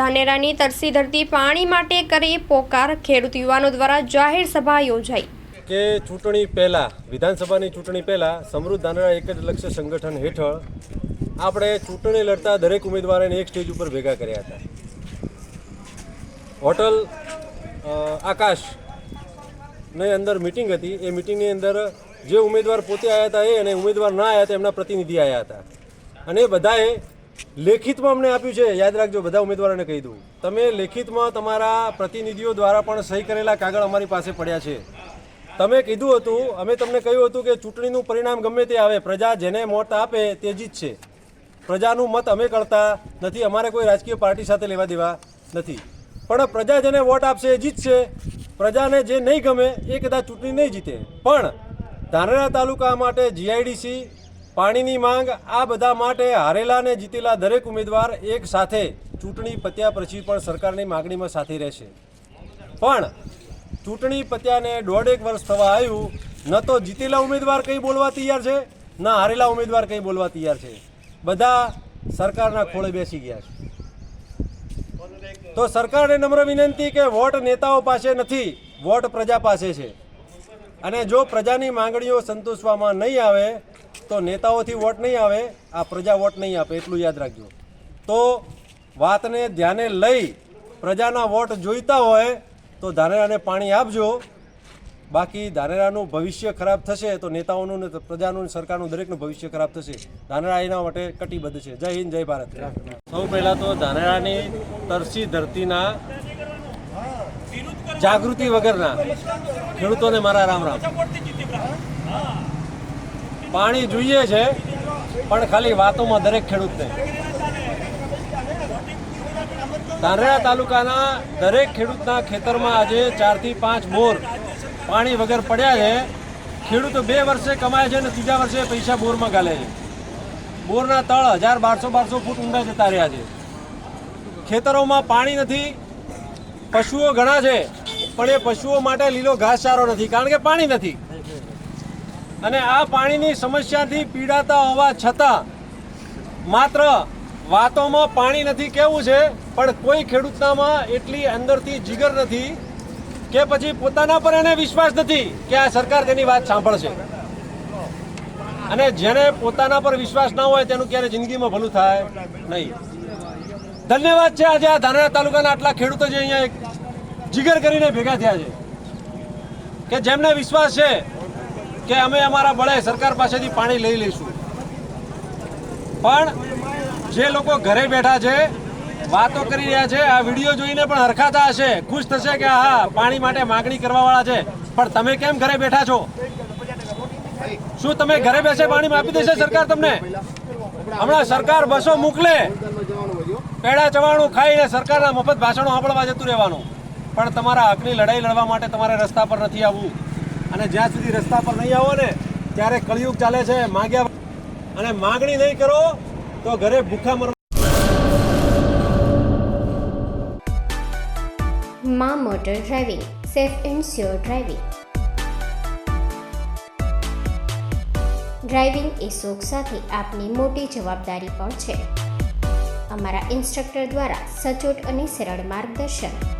ધાનેરાની તરસી ધરતી પાણી માટે કરી પોકાર ખેડૂત યુવાનો દ્વારા જાહેર સભા યોજાઈ. કે ચૂંટણી પહેલાં, વિધાનસભાની ચૂંટણી પહેલાં સમૃદ્ધ ધાનેરા એક જ લક્ષ્ય સંગઠન હેઠળ આપણે ચૂંટણી લડતા દરેક ઉમેદવારોને એક સ્ટેજ ઉપર ભેગા કર્યા હતા. હોટલ આકાશ ને અંદર મિટિંગ હતી. એ મિટિંગની અંદર જે ઉમેદવાર પોતે આવ્યા હતા એ અને ઉમેદવાર ના આવ્યા હતા, એમના પ્રતિનિધિ આવ્યા હતા. અને બધાએ લેખિતમાં અમને આપ્યું છે, યાદ રાખજો, બધા ઉમેદવારોને કહી દઉં. તમે લેખિતમાં તમારા પ્રતિનિધિઓ દ્વારા પણ સહી કરેલા કાગળ અમારી પાસે પડ્યા છે. તમે કીધું હતું, અમે તમને કહ્યું હતું કે ચૂંટણીનું પરિણામ ગમે તે આવે, પ્રજા જેને મત આપે તે જીત છે. પ્રજાનું મત અમે કરતા નથી, અમારે કોઈ રાજકીય પાર્ટી સાથે લેવા દેવા નથી. પણ પ્રજા જેને વોટ આપશે એ જીતશે પ્રજાને જે નહીં ગમે એ કદાચ ચૂંટણી નહીં જીતે. પણ ધાનેરા તાલુકા માટે જીઆઈડીસી પાણીની માંગ આ બધા માટે હારેલા અને જીતેલા દરેક ઉમેદવાર એક સાથે ચૂંટણી પત્યા પછી પણ સરકારની માગણીમાં સાથે રહેશે. પણ ચૂંટણી પત્યાને દોઢેક વર્ષ થવા આવ્યું, ન તો જીતેલા ઉમેદવાર કંઈ બોલવા તૈયાર છે, ન હારેલા ઉમેદવાર કંઈ બોલવા તૈયાર છે. બધા સરકારના ખોળે બેસી ગયા છે. તો સરકારને નમ્ર વિનંતી કે વોટ નેતાઓ પાસે નથી, વોટ પ્રજા પાસે છે. અને જો પ્રજાની માંગણીઓ સંતોષવામાં નહીં આવે, તો નેતાઓથી વોટ નહીં આવે, આ પ્રજા વોટ નહીં આપે, એટલું યાદ રાખજો. તો વાતને ધ્યાને લઈ પ્રજાના વોટ જોઈતા હોય, તો ધાનેરાને પાણી આપજો. બાકી ધાનેરાનું ભવિષ્ય ખરાબ થશે, તો નેતાઓનું ને પ્રજાનું સરકારનું દરેકનું ભવિષ્ય ખરાબ થશે. ધાનેરા એના માટે કટિબદ્ધ છે. જય હિન્દ, જય ભારત. સૌ પહેલાં તો ધાનેરાની તરસી ધરતીના જાગૃતિ વગરના ખેડૂતોને મારા રામ રામ. પાણી જોઈએ છે, પણ ખાલી વાતોમાં દરેક ખેડૂતને. ધાનેરા તાલુકાના દરેક ખેડૂતના ખેતરમાં આજે ચારથી પાંચ બોર પાણી વગર પડ્યા છે. ખેડૂતો બે વર્ષે કમાય છે અને ત્રીજા વર્ષે પૈસા બોરમાં ગાલે છે. બોરના તળ હજાર બારસો બારસો ફૂટ ઊંડા જતા રહ્યા છે. ખેતરોમાં પાણી નથી. પશુઓ ઘણા છે. પણ એ પશુઓ માટે લીલો ઘાસચારો નથી, કારણ કે પાણી નથી. અને આ પાણીની સમસ્યાથી પીડાતા હોવા છતાં માત્ર વાતોમાં પાણી નથી કેવું છે, પણ કોઈ ખેડૂતનામાં એટલી અંદરથી જીગર નથી કે પછી પોતાના પર એને વિશ્વાસ નથી કે આ સરકાર તેની વાત સાંભળશે. અને જેને પોતાના પર વિશ્વાસ ના હોય તેનું ક્યારે જિંદગીમાં ભલું થાય નહીં. ધન્યવાદ છે આજે આ ધાનેરા તાલુકાના આટલા ખેડૂતો જે અહીંયા જીગર કરીને ભેગા થયા છે. કે જેમને વિશ્વાસ છે કે અમે અમારા બળે સરકાર પાસેથી પાણી લઈ લઈશું. પણ જે લોકો ઘરે બેઠા છે, વાતો કરી રહ્યા છે, આ વીડિયો જોઈને પણ હરખાતા હશે, ખુશ થશે કે હા પાણી માટે માગણી કરવાવાળા છે. પણ તમે કેમ ઘરે બેઠા છો? શું તમે ઘરે બેસે પાણી આપી દેશે સરકાર તમને? હમણાં સરકાર બસો મોકલે. પેડા ચવાણું ખાઈને સરકારના મફત ભાષણો સાંભળવા જતું રહેવાનું. પણ તમારા હકની લડાઈ લડવા માટે તમારે રસ્તા પર નથી આવવું. અને જ્યાં સુધી રસ્તા પર નહીં આવો ને, ત્યારે કળિયુગ ચાલે છે, માગ્યા અને માગણી નહીં કરો, તો ઘરે ભૂખા મરવા માં motor driving, safe and sure driving. Driving એ શોખ સાથે આપની મોટી જવાબદારી પણ છે. અમારા ઇન્સ્ટ્રક્ટર દ્વારા સચોટ અને સરળ માર્ગદર્શન.